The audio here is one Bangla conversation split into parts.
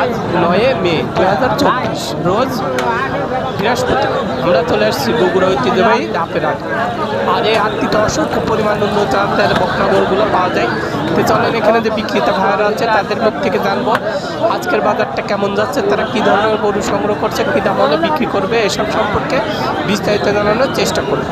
আজ নয় মে দু হাজার চব্বিশ, রোজ বৃহস্পতি আমরা চলে আসছি বগুড়া ঐতিহ্যবাহী ধাপের হাট। আর এই হাটটিতে অসংখ্য পরিমাণ উন্নত জাতের বকনাগরগুলো পাওয়া যায়। তো চলেন এখানে যে বিক্রেতা ভাড়া আছে, তাদের মুখ থেকে জানব আজকের বাজারটা কেমন যাচ্ছে, তারা কী ধরনের গরু সংগ্রহ করছে, কী দাম হলে বিক্রি করবে, এসব সম্পর্কে বিস্তারিত জানানোর চেষ্টা করব।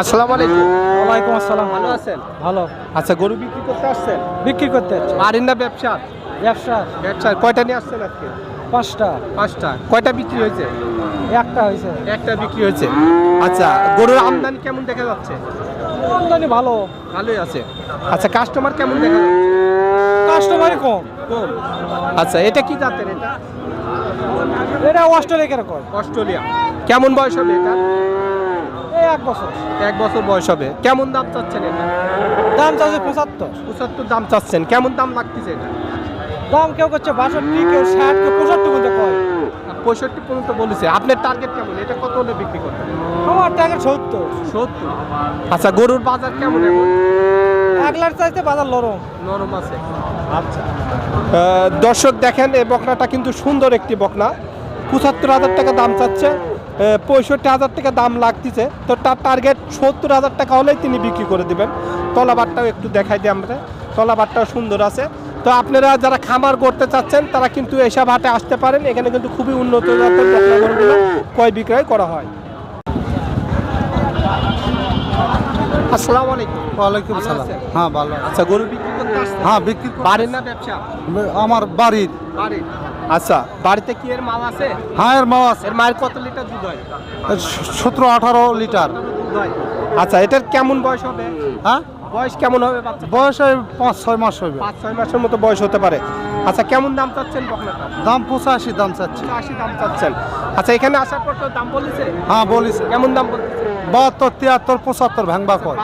আসসালামু আলাইকুম। ওয়ালাইকুম আসসালাম। ভালো আছেন? ভালো। আচ্ছা গরু বিক্রি করতে আসছেন? বিক্রি করতে যাচ্ছি। বাড়ির না ব্যবসা ব্যবসা। ব্যবসা। কয়টা নিয়ে আসছেন আজকে? পাঁচটা। পাঁচটা। কয়টা বিক্রি হয়েছে? একটা হয়েছে। একটা বিক্রি হয়েছে। আচ্ছা গরুর আমদানি কেমন দেখা যাচ্ছে? আমদানি ভালো। ভালোই আছে। আচ্ছা কাস্টমার কেমন দেখা যাচ্ছে? কাস্টমারই কম। কম। আচ্ছা এটা কি জাতের এটা? এটা অস্ট্রেলিয়া কীরকম অস্ট্রেলিয়া। কেমন বয়স হবে এটা? এক বছর। এক বছর বয়স হবে। কেমন দাম চাচ্ছেন এটা? দাম চাচ্ছে পঁচাত্তর। পঁচাত্তর দাম চাচ্ছেন। কেমন দাম লাগতেছে এটা? দাম কেউ করছে বাষট্টি কেউ ষাট কেউ পঁচাত্তর পর্যন্ত কয়। পঁয়ষট্টি পর্যন্ত বলেছে। আপনার টার্গেট কেমন? এটা কত হলে বিক্রি করবেন? আমার টাকা সত্তর। সত্তর? আচ্ছা গরুর বাজার কেমন এখন? এক লাখ চাইতে বাজার লরম নরম আছে। আচ্ছা। দর্শক দেখেন এই বকনাটা কিন্তু সুন্দর একটি বকনা। পঁচাত্তর হাজার টাকা দাম চাচ্ছে। পঁয়ষট্টি হাজার টাকা দাম লাগতেছে। তো তার টার্গেট সত্তর হাজার টাকা হলেই তিনি বিক্রি করে দেবেন। তলাবারটাও একটু দেখাই দিই আমরা। তলাবারটাও সুন্দর আছে। তো আপনারা যারা খামার করতে চাচ্ছেন, তারা কিন্তু এসব হাটে আসতে পারেন। এখানে কিন্তু খুবই উন্নত ক্রয় বিক্রয় করা হয়। আসসালামু আলাইকুম। ওয়ালাইকুম সালাম। হ্যাঁ ভালো আচ্ছা গরু বিক্রি করতে আসছেন? হ্যাঁ বিক্রি কর- বাড়ির না ব্যবসা? আমার বাড়ির। বাড়ির। আচ্ছা বাড়িতে কি এর মাল আছে? হ্যাঁ এর মাও আছে। এর মায়ের কত লিটার দুধ হয়? সতেরো আঠারো লিটার। আচ্ছা এটার কেমন বয়স হবে? হ্যাঁ? বয়স কেমন হবে বাচ্চা বয়স ওই পাঁচ ছয় মাস হইবে পাঁচ ছয় মাসের মতো বয়স হতে পারে। আচ্ছা কেমন দাম চাচ্ছেন বকনাটা? দাম পঁচাশি দাম চাচ্ছি। আশি দাম চাচ্ছেন। আচ্ছা এখানে আসার পর তো দাম বলেছে? হ্যাঁ বলিস কেমন দাম বলতেছে বাহাত্তর তিয়াত্তর পঁচাত্তর ভাঙবা কর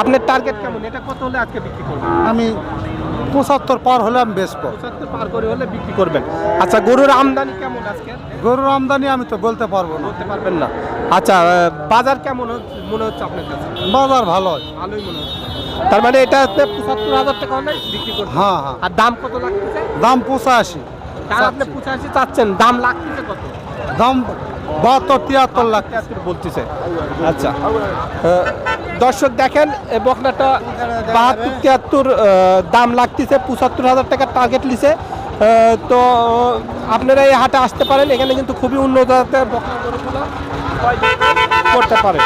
আপনার টার্গেট কেমন? এটা কত হলে আজকে বিক্রি করবেন? আমি পঁচাত্তর পার হলে আমি বেচবো। পঁচাত্তর পার করে হলে বিক্রি করবেন। আচ্ছা গরুর আমদানি কেমন আজকে? গরুর আমদানি আমি তো বলতে পারব না। বলতে পারবেন না। আচ্ছা বাজার কেমন মনে হচ্ছে আপনার কাছে? বাজার ভালো। হয় ভালোই মনে হচ্ছে। তার মানে এটা হচ্ছে পঁচাত্তর হাজার টাকা হলে বিক্রি করবেন। হ্যাঁ হ্যাঁ। আর দাম কত লাগতেছে? দাম পঁচাশি। তার আপনি পঁচাশি চাচ্ছেন দাম লাগতেছে কত? দাম বাহাত্তর তিয়াত্তর লাখ তিয়াত্তর বলতেছে। আচ্ছা দর্শক দেখেন বকনাটা বাহাত্তর তিয়াত্তর দাম লাগতেছে পঁচাত্তর হাজার টাকার টার্গেট লিছে তো আপনারা এই হাটে আসতে পারেন এখানে কিন্তু খুবই উন্নত করতে পারেন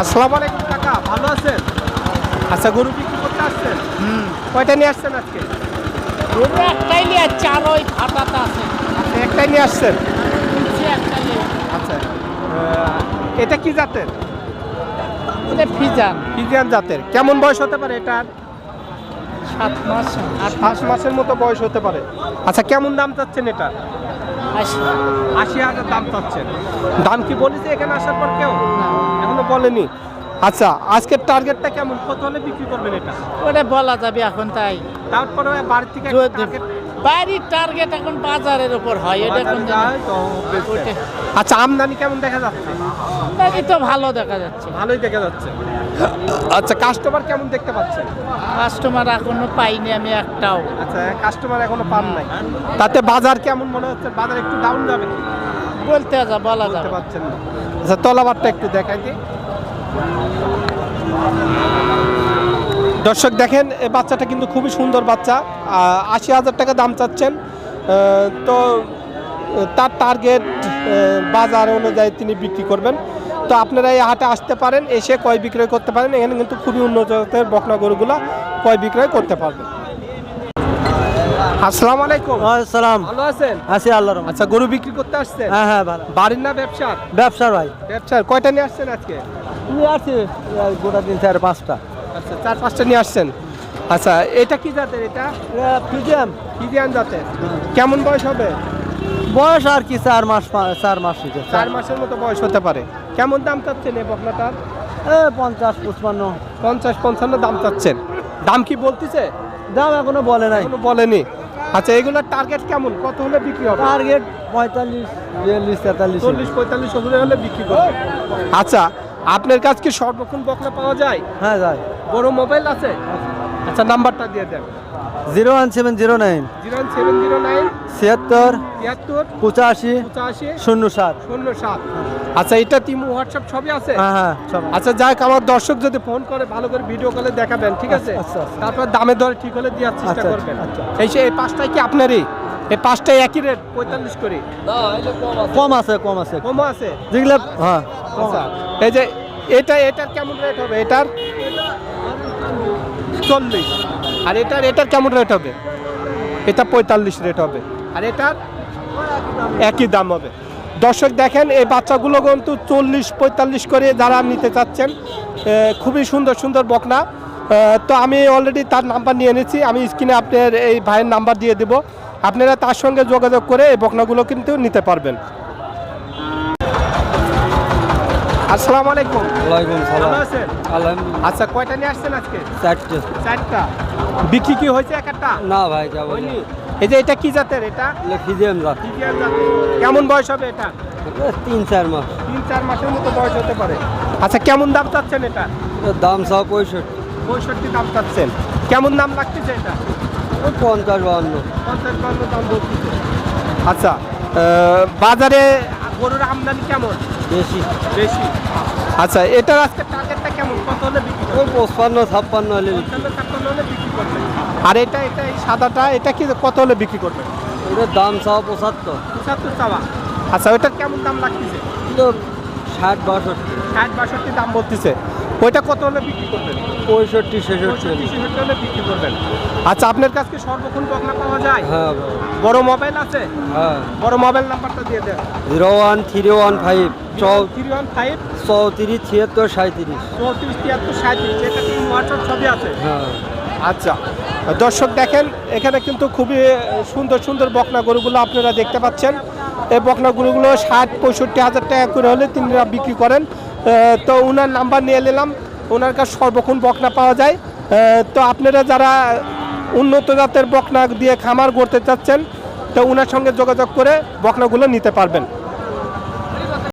আসসালামু আলাইকুম কাকা ভালো আছেন? আচ্ছা গরু বিক্রি করতে আসছেন? কয়টা নিয়ে আসছেন আজকে? গরু একটাই নিয়ে আর ওই ফাটাতে আছে। একটাই নিয়ে আসছেন? আচ্ছা। এটা কি জাতের? ওটা ফিজান। ফিজিয়ান জাতের। কেমন বয়স হতে পারে এটার? সাত মাস। আট পাঁচ মাসের মতো বয়স হতে পারে। আচ্ছা কেমন দাম চাচ্ছেন এটা আশি। হাজার দাম চাচ্ছেন। দাম কি বলেছে এখানে আসার পর কেউ? এখনও বলেনি। আচ্ছা আজকের টার্গেটটা কেমন? কত হলে বিক্রি করবেন এটা? ওটা বলা যাবে এখন তাই। তারপরে বাড়ি থেকে বাড়ির টার্গেট এখন বাজারের উপর হয় এটা। ওটা আচ্ছা আমদানি কেমন দেখা যাচ্ছে? আমদানি তো ভালো দেখা যাচ্ছে। ভালোই দেখা যাচ্ছে। আচ্ছা কাস্টমার কেমন দেখতে পাচ্ছেন? কাস্টমার এখনও পাইনি আমি একটাও। আচ্ছা কাস্টমার এখনও পান নাই। তাতে বাজার কেমন মনে হচ্ছে? বাজার একটু ডাউন যাবে কি বলতে যা বলা যাবে। পারছেন না। আচ্ছা তলাবারটা একটু দেখাই দিই। দর্শক দেখেন এই বাচ্চাটা কিন্তু খুবই সুন্দর বাচ্চা আশি হাজার টাকা দাম চাচ্ছেন। তো তার টার্গেট বাজার অনুযায়ী তিনি বিক্রি করবেন। তো আপনারা এই হাটে আসতে পারেন এসে কয় বিক্রয় করতে পারেন। এখানে কিন্তু খুবই উন্নত জাতের বকনা গরুগুলো কয় বিক্রয় করতে পারবেন আসসালামু আলাইকুম। সালাম ভালো আছেন? আছি আল্লাহর আচ্ছা গরু বিক্রি করতে আসছেন? হ্যাঁ হ্যাঁ ভালো। বাড়ির না ব্যবসার? ব্যবসার ভাই। ব্যবসার। কয়টা নিয়ে আসছেন আজকে? তুমি আছি গোটা দিন চার পাঁচটা। আচ্ছা চার পাঁচটা নিয়ে আসছেন। আচ্ছা এটা কি জাতের এটা? ফিজিয়াম। ফিজিয়ান জাতের। কেমন বয়স হবে? বয়স আর কি চার মাস চার মাস হয়েছে। চার মাসের মতো বয়স হতে পারে। কেমন দাম চাচ্ছেন এই বকনাটার? পঞ্চাশ পঁচপান্ন। পঞ্চাশ পঞ্চান্ন দাম চাচ্ছেন। দাম কি বলতেছে? দাম এখনও বলে নাই। এখনও বলেনি। আচ্ছা এগুলোর টার্গেট কেমন? কত হলে বিক্রি হবে? টার্গেট পঁয়তাল্লিশ বিয়াল্লিশ তেতাল্লিশ। চল্লিশ পঁয়তাল্লিশ হলে হলে বিক্রি করবে। আচ্ছা আপনার কাছে কি সর্বক্ষণ বকনা পাওয়া যায়? হ্যাঁ যায়। বড় মোবাইল আছে। আচ্ছা নাম্বারটা দিয়ে দেন। Zero one seven zero nine. Zero seven zero nine. ছিয়াত্তর তিয়াত্তর পঁচাশি পঁচাশি শূন্য সাত। শূন্য সাত। আচ্ছা এটা তিমু হোয়াটসঅ্যাপ সবই আছে? হ্যাঁ হ্যাঁ সব আচ্ছা যাক আমার দর্শক যদি ফোন করে ভালো করে ভিডিও কলে দেখাবেন ঠিক আছে? আচ্ছা, আচ্ছা। তারপর দামে দরে ঠিক হলে দেওয়ার চেষ্টা আচ্ছা, করবেন। আচ্ছা। এই সে এই পাঁচটাই কি আপনারই? এই পাঁচটাই একই রেট পঁয়তাল্লিশ করে? কম আছে। কম আছে কমও আছে? যেগুলো হ্যাঁ আচ্ছা এই যে এটা এটার কেমন রেট হবে? এটার? চল্লিশ। আর এটার এটার কেমন রেট হবে? এটা পঁয়তাল্লিশ রেট হবে। আর এটার? একই দাম হবে। দর্শক দেখেন, এই বাচ্চাগুলো কিন্তু চল্লিশ, পঁয়তাল্লিশ করে যারা নিতে চাচ্ছেন খুবই সুন্দর সুন্দর বকনা। তো আমি অলরেডি তার নাম্বার নিয়ে এনেছি। আমি স্ক্রিনে আপনার এই ভাইয়ের নাম্বার দিয়ে দেব। আপনারা তার সঙ্গে যোগাযোগ করে এই বকনাগুলো কিন্তু নিতে পারবেন। আসসালামু আলাইকুম। ওয়ালাইকুম ভালো আছেন? আলহামদুলিল্লাহ। আচ্ছা কয়টা নিয়ে আসছেন আজকে? চারটে। চারটা। বিক্রি কি হয়েছে এক একটা না ভাই যাব এই যে এটা কি জাতের এটা? ফিজিয়াম রাত ফিজিয়ান জাতের কেমন বয়স হবে এটা? তিন চার মাস। তিন চার মাসের মতো বয়স হতে পারে। আচ্ছা কেমন দাম চাচ্ছেন এটা? দাম সব পঁয়ষট্টি। পঁয়ষট্টি দাম চাচ্ছেন। কেমন দাম লাগতেছে এটা? পঞ্চাশ বাউন্ন পঞ্চাশ বান্ন দাম বলতেছে। আচ্ছা বাজারে গরুর আমদানি কেমন? বেশি। বেশি। আচ্ছা এটার আজকে টার্গেটটা কেমন? কত হলে বিক্রি করব ওই পঁচপান্ন ছাপ্পান্ন হলে পঞ্চান্ন ছাপ্পান্ন হলে বিক্রি করবেন। আর এটা এটা এই সাদাটা এটা কি কত হলে বিক্রি করবেন? ওটার দাম সব পঁচাত্তর। পঁচাত্তর চাওয়া। আচ্ছা ওটার কেমন দাম লাগতেছে? ষাট বাষট্টি। ষাট বাষট্টি দাম বলতেছে। ওইটা কত হলে বিক্রি করবেন? পঁয়ষট্টি ছেষট্টি। ছেষট্টি হলে বিক্রি করবেন। আচ্ছা আপনার কাছে কি সর্বক্ষণ বকনা পাওয়া যায়? হ্যাঁ বড় মোবাইল আছে? হ্যাঁ। বড় মোবাইল নাম্বারটা দিয়ে দেন। Zero one three one five three one five চৌত্রিশ ছিয়াত্তর সাঁত্রিশ চৌত্রিশ তিয়াত্তর সাঁত্রিশ এটা কি হোয়াটসঅ্যাপ ছবি আছে? হ্যাঁ। আচ্ছা দর্শক দেখেন এখানে কিন্তু খুবই সুন্দর সুন্দর বকনা গরুগুলো আপনারা দেখতে পাচ্ছেন। এই বকনা গরুগুলো ষাট পঁয়ষট্টি হাজার টাকা করে হলে তিনরা বিক্রি করেন। তো ওনার নাম্বার নিয়ে নিলাম। ওনার কাছে সর্বক্ষণ বকনা পাওয়া যায়। তো আপনারা যারা উন্নত জাতের বকনা দিয়ে খামার গড়তে চাচ্ছেন, তো ওনার সঙ্গে যোগাযোগ করে বকনাগুলো নিতে পারবেন।